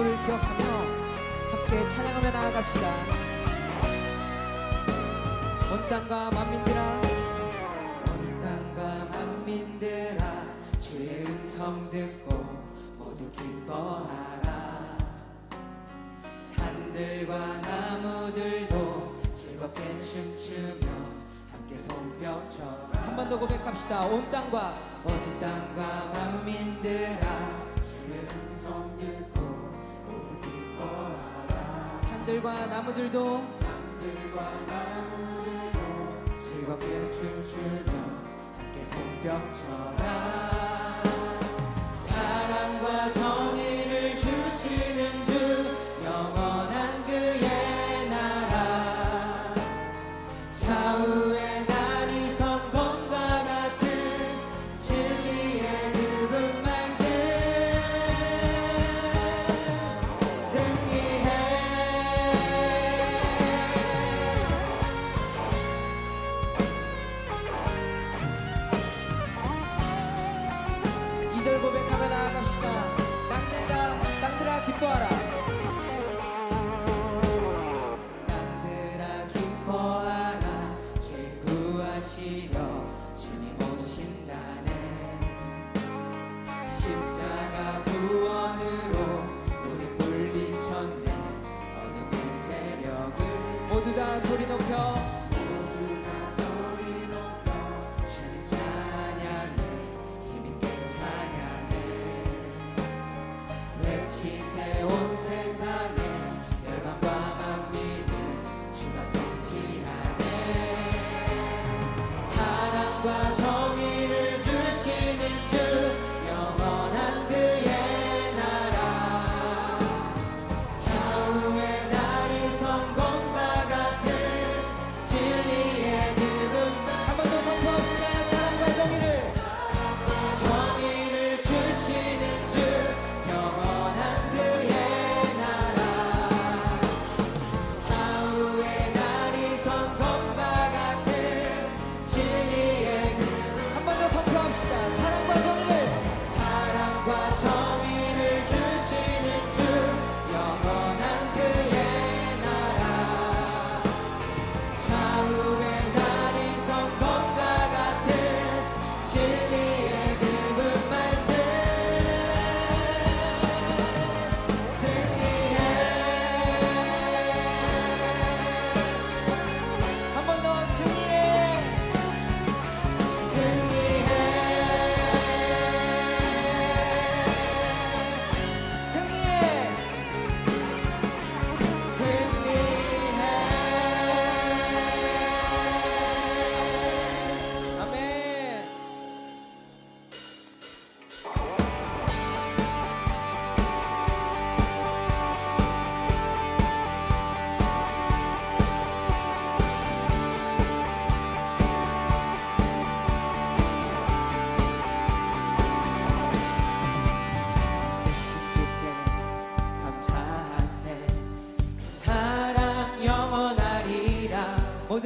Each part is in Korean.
그리스도를 기억하며 함께 찬양하며 나아갑시다. 온 땅과 만민들아 온 땅과 만민들아 주의 음성 듣고 모두 기뻐하라 산들과 나무들도 즐겁게 춤추며 함께 손뼉쳐. 한번 더 고백합시다. 온 땅과 온 땅과 만민들아 주의 산들과 나무들도 산들과 나무들도 즐겁게 춤추며 함께 손뼉쳐라. 사랑과 정의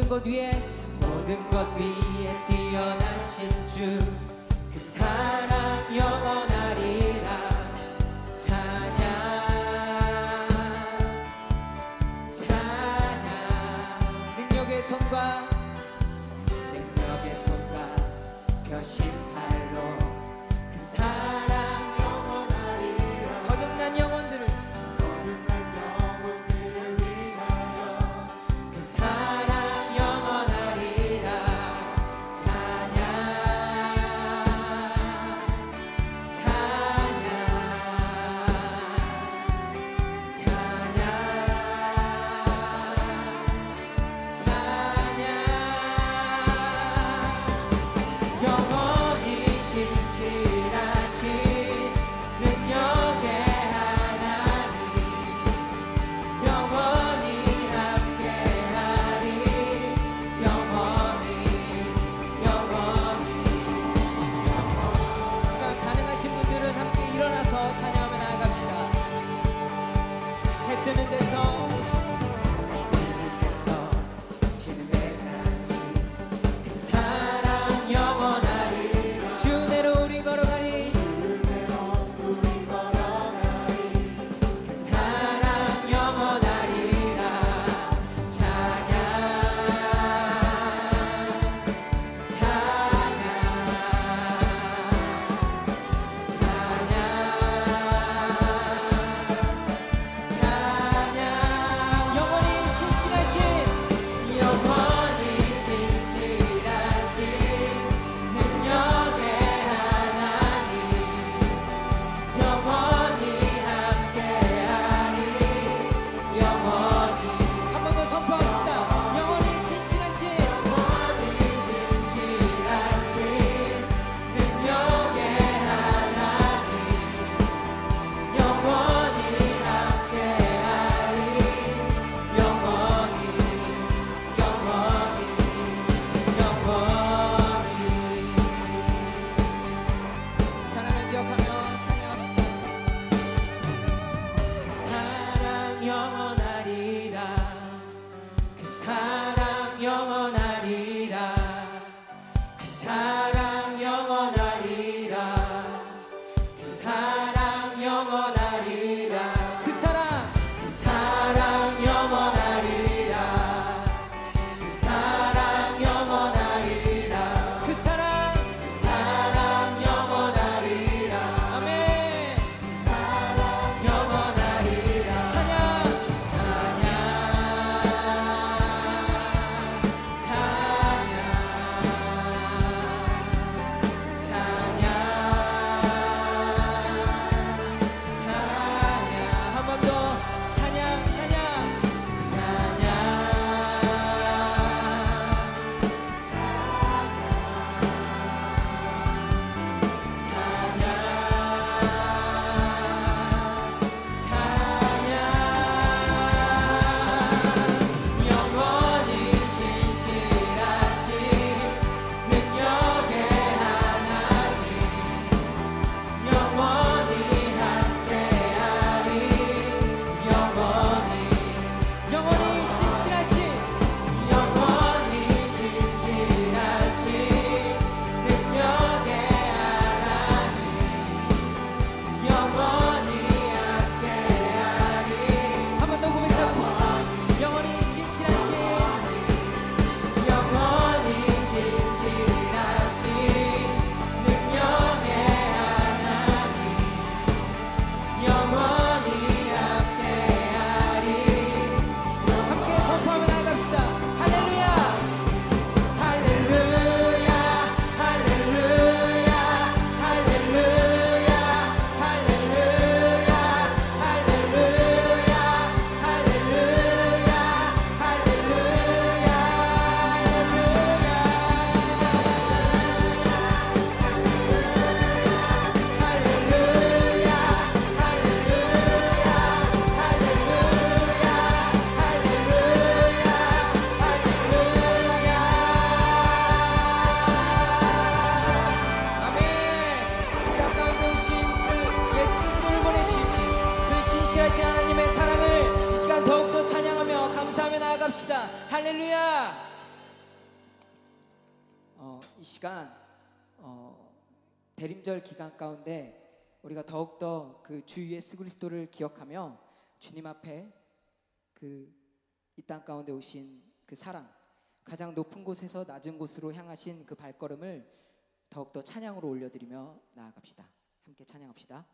모든 것 위에 모든 것 위에 뛰어나신 주 그 사랑 영원하리라. 찬양 찬양. 능력의 손과 어, 이 시간 어, 대림절 기간 가운데 우리가 더욱더 그 주 예수 그리스도를 기억하며 주님 앞에 그 이 땅 가운데 오신 그 사랑 가장 높은 곳에서 낮은 곳으로 향하신 그 발걸음을 더욱더 찬양으로 올려드리며 나아갑시다. 함께 찬양합시다.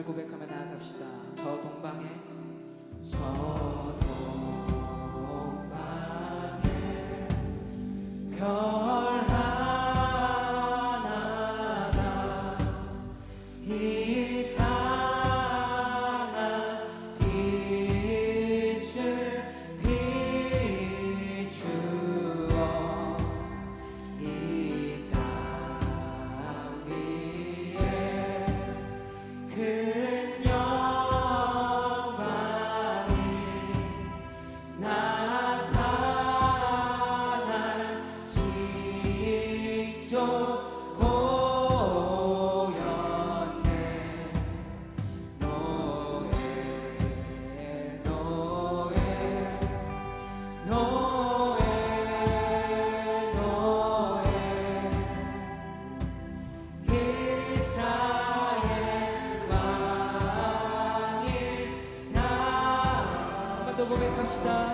절 고백하며 나아갑시다. 저 동방에 저 동방에 고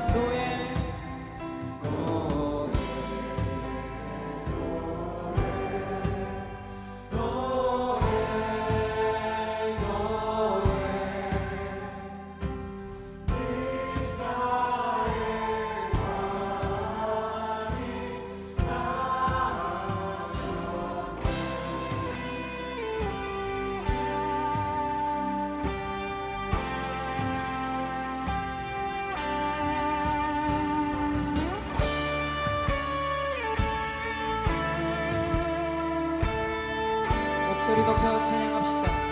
높여 찬양합시다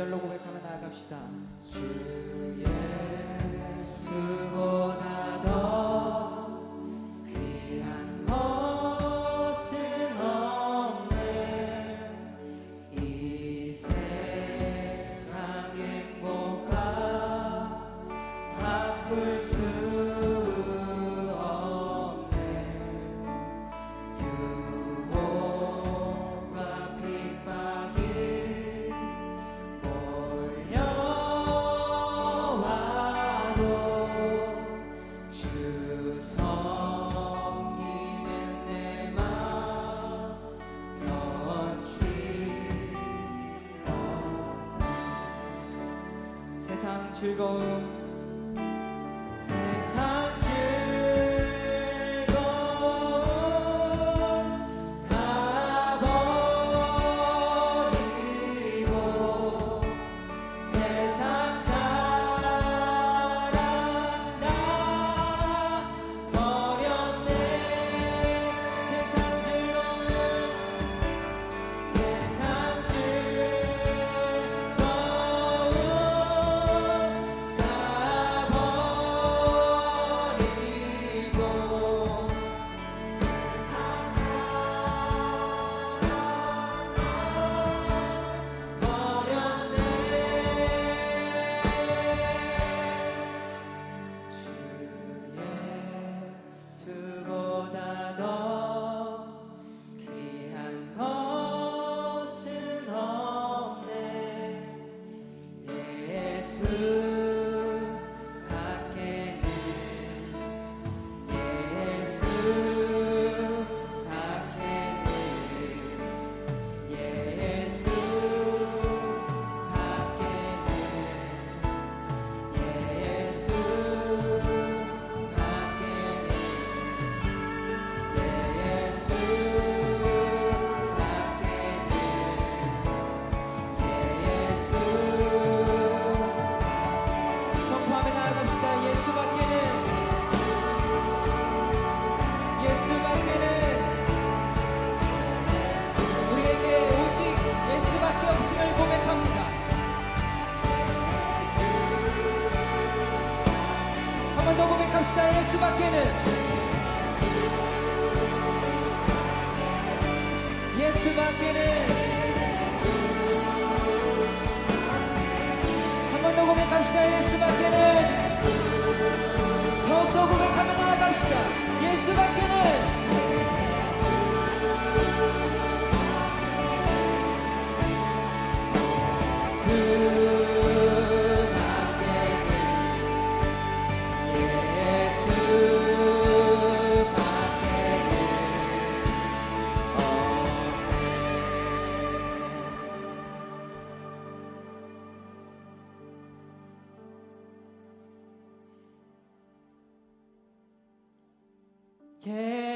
절로 고백하며 나아갑시다. 한번 더 고백합시다. 예수밖에는 예수밖에는 한 번 더 고백합시다. 예수밖에는 더욱더 고백하며 나아갑시다. 예수밖에는 Yeah.